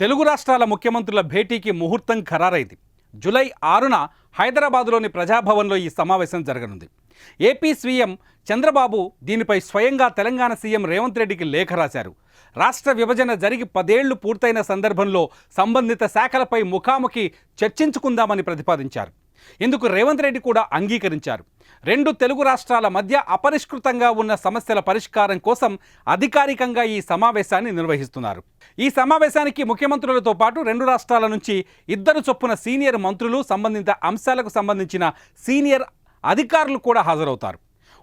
తెలుగు రాష్ట్రాల ముఖ్యమంత్రుల భేటీకి ముహూర్తం ఖరారైంది. జూలై ఆరున హైదరాబాదులోని ప్రజాభవన్లో ఈ సమావేశం జరగనుంది. ఏపీ సీఎం చంద్రబాబు దీనిపై స్వయంగా తెలంగాణ సీఎం రేవంత్ రెడ్డికి లేఖ రాశారు. రాష్ట్ర విభజన జరిగి పదేళ్ళు పూర్తయిన సందర్భంలో సంబంధిత శాఖలపై ముఖాముఖి చర్చించుకుందామని ప్రతిపాదించారు. ఇందుకు రేవంత్ రెడ్డి కూడా అంగీకరించారు. రెండు తెలుగు రాష్ట్రాల మధ్య అపరిష్కృతంగా ఉన్న సమస్యల పరిష్కారం కోసం అధికారికంగా ఈ సమావేశాన్ని నిర్వహిస్తున్నారు. ఈ సమావేశానికి ముఖ్యమంత్రులతో పాటు రెండు రాష్ట్రాల నుంచి ఇద్దరు చొప్పున సీనియర్ మంత్రులు సంబంధిత అంశాలకు సంబంధించిన సీనియర్ అధికారులు కూడా హాజరవుతారు.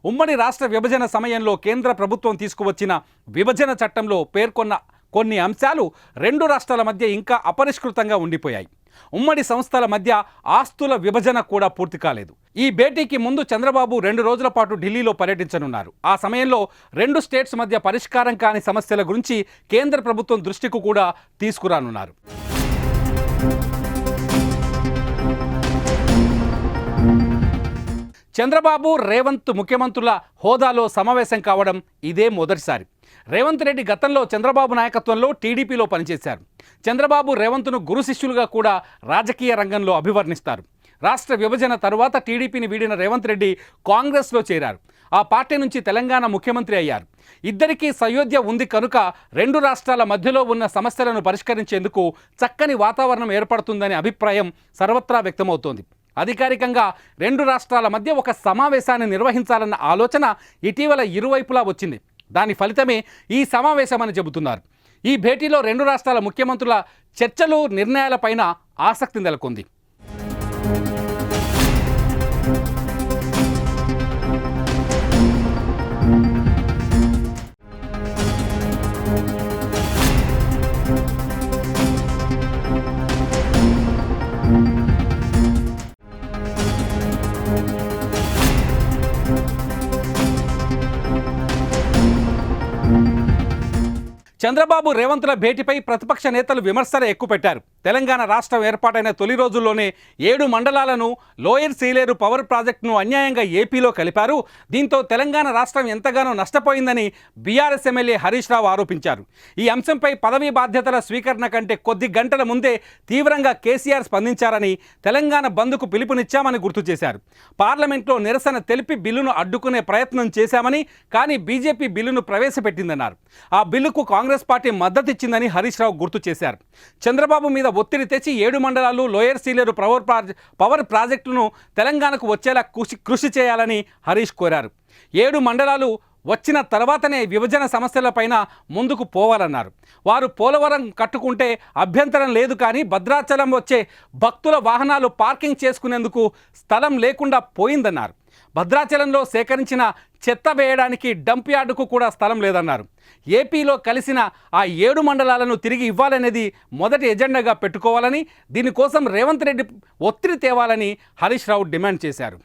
ఉమ్మడి రాష్ట్ర విభజన సమయంలో కేంద్ర ప్రభుత్వం తీసుకువచ్చిన విభజన చట్టంలో పేర్కొన్న కొన్ని అంశాలు రెండు రాష్ట్రాల మధ్య ఇంకా అపరిష్కృతంగా ఉండిపోయాయి. ఉమ్మడి సంస్థల మధ్య ఆస్తుల విభజన కూడా పూర్తి కాలేదు. ఈ భేటీకి ముందు చంద్రబాబు రెండు రోజుల పాటు ఢిల్లీలో పర్యటించనున్నారు. ఆ సమయంలో రెండు స్టేట్స్ మధ్య పరిష్కారం కాని సమస్యల గురించి కేంద్ర ప్రభుత్వం దృష్టికి కూడా తీసుకురానున్నారు. చంద్రబాబు రేవంత్ ముఖ్యమంత్రుల హోదాలో సమావేశం కావడం ఇదే మొదటిసారి. రేవంత్ రెడ్డి గతంలో చంద్రబాబు నాయకత్వంలో టీడీపీలో పనిచేశారు. చంద్రబాబు రేవంత్ను గురు శిష్యులుగా కూడా రాజకీయ రంగంలో అభివర్ణిస్తారు. రాష్ట్ర విభజన తరువాత టీడీపీని వీడిన రేవంత్ రెడ్డి కాంగ్రెస్లో చేరారు. ఆ పార్టీ నుంచి తెలంగాణ ముఖ్యమంత్రి అయ్యారు. ఇద్దరికీ సయోధ్య ఉంది కనుక రెండు రాష్ట్రాల మధ్యలో ఉన్న సమస్యలను పరిష్కరించేందుకు చక్కని వాతావరణం ఏర్పడుతుందనే అభిప్రాయం సర్వత్రా వ్యక్తమవుతోంది. అధికారికంగా రెండు రాష్ట్రాల మధ్య ఒక సమావేశాన్ని నిర్వహించాలన్న ఆలోచన ఇటీవల ఇరువైపులా వచ్చింది. దాని ఫలితమే ఈ సమావేశమని చెబుతున్నారు. ఈ భేటీలో రెండు రాష్ట్రాల ముఖ్యమంత్రుల చర్చలు నిర్ణయాలపైన ఆసక్తి నెలకొంది. చంద్రబాబు రేవంత్ల భేటీపై ప్రతిపక్ష నేతలు విమర్శలు ఎక్కుపెట్టారు. తెలంగాణ రాష్ట్రం ఏర్పాటైన తొలి రోజుల్లోనే ఏడు మండలాలను లోయర్ సీలేరు పవర్ ప్రాజెక్టును అన్యాయంగా ఏపీలో కలిపారు. దీంతో తెలంగాణ రాష్ట్రం ఎంతగానో నష్టపోయిందని బీఆర్ఎస్ ఎమ్మెల్యే హరీష్ రావు ఆరోపించారు. ఈ అంశంపై పదవీ బాధ్యతల స్వీకరణ కంటే కొద్ది గంటల ముందే తీవ్రంగా కేసీఆర్ స్పందించారని తెలంగాణ బంద్కు పిలుపునిచ్చామని గుర్తు చేశారు. పార్లమెంట్లో నిరసన తెలిపి బిల్లును అడ్డుకునే ప్రయత్నం చేశామని కానీ బీజేపీ బిల్లును ప్రవేశపెట్టిందన్నారు. ఆ బిల్లుకు కాంగ్రెస్ పార్టీ మద్దతిచ్చిందని హరీష్ రావు గుర్తు చేశారు. చంద్రబాబు మీద ఒత్తిడి తెచ్చి ఏడు మండలాలు lower Sileru power project power ప్రాజెక్టును తెలంగాణకు వచ్చేలా కృషి కృషి చేయాలని హరీష్ కోరారు. ఏడు మండలాలు వచ్చిన తర్వాతనే విభజన సమస్యలపైన ముందుకు పోవాలన్నారు. వారు పోలవరం కట్టుకుంటే అభ్యంతరం లేదు కానీ భద్రాచలం వచ్చే భక్తుల వాహనాలు పార్కింగ్ చేసుకునేందుకు స్థలం లేకుండా పోయిందన్నారు. భద్రాచలంలో సేకరించిన చెత్త వేయడానికి డంప్ యార్డుకు కూడా స్థలం లేదన్నారు. ఏపీలో కలిసిన ఆ ఏడు మండలాలను తిరిగి ఇవ్వాలనేది మొదటి ఎజెండాగా పెట్టుకోవాలని దీనికోసం రేవంత్ రెడ్డి ఒత్తిడి తేవాలని హరీష్ రావు డిమాండ్ చేశారు.